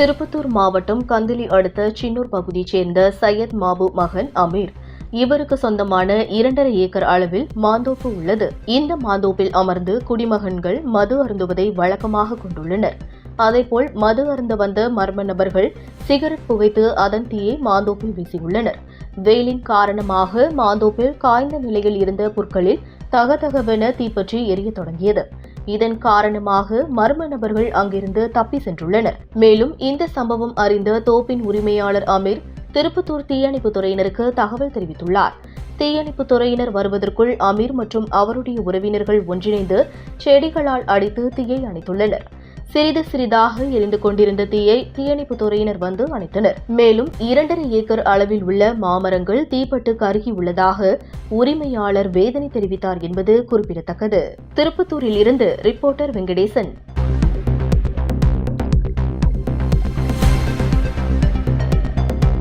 திருப்பத்தூர் மாவட்டம் கந்திலி அடுத்த சின்னூர் பகுதியைச் சேர்ந்த சையத் மாபு மகன் அமீர். இவருக்கு சொந்தமான இரண்டரை ஏக்கர் அளவில் மாந்தோப்பு உள்ளது. இந்த மாந்தோப்பில் அமர்ந்து குடிமகன்கள் மது அருந்துவதை வழக்கமாக கொண்டுள்ளனர். அதேபோல் மது அருந்த வந்த மர்ம நபர்கள் சிகரெட் புகைத்து அதன் தீயை மாந்தோப்பில் வீசியுள்ளனர். வெயிலின் காரணமாக மாந்தோப்பில் காய்ந்த நிலையில் இருந்த புற்களில் தகதகவென தீப்பற்றி எரியத் தொடங்கியது. இதன் காரணமாக மர்ம நபர்கள் அங்கிருந்து தப்பி சென்றுள்ளனர். மேலும் இந்த சம்பவம் அறிந்த தோப்பின் உரிமையாளர் அமீர் திருப்பத்தூர் தீயணைப்பு துறையினருக்கு தகவல் தெரிவித்துள்ளார். தீயணைப்பு துறையினர் வருவதற்குள் அமீர் மற்றும் அவருடைய உறவினர்கள் ஒன்றிணைந்து செடிகளால் அடித்து தீயை அணைத்துள்ளனர். சிறிது சிறிதாக எரிந்து கொண்டிருந்த தீயை தீயணைப்புத் துறையினர் வந்து அணைத்தனர். மேலும் இரண்டரை ஏக்கர் அளவில் உள்ள மாமரங்கள் தீப்பட்டு கருகியுள்ளதாக உரிமையாளர் வேதனை தெரிவித்தார் என்பது குறிப்பிடத்தக்கது. திருப்பத்தூரில் இருந்து ரிப்போர்ட்டர் வெங்கடேசன்.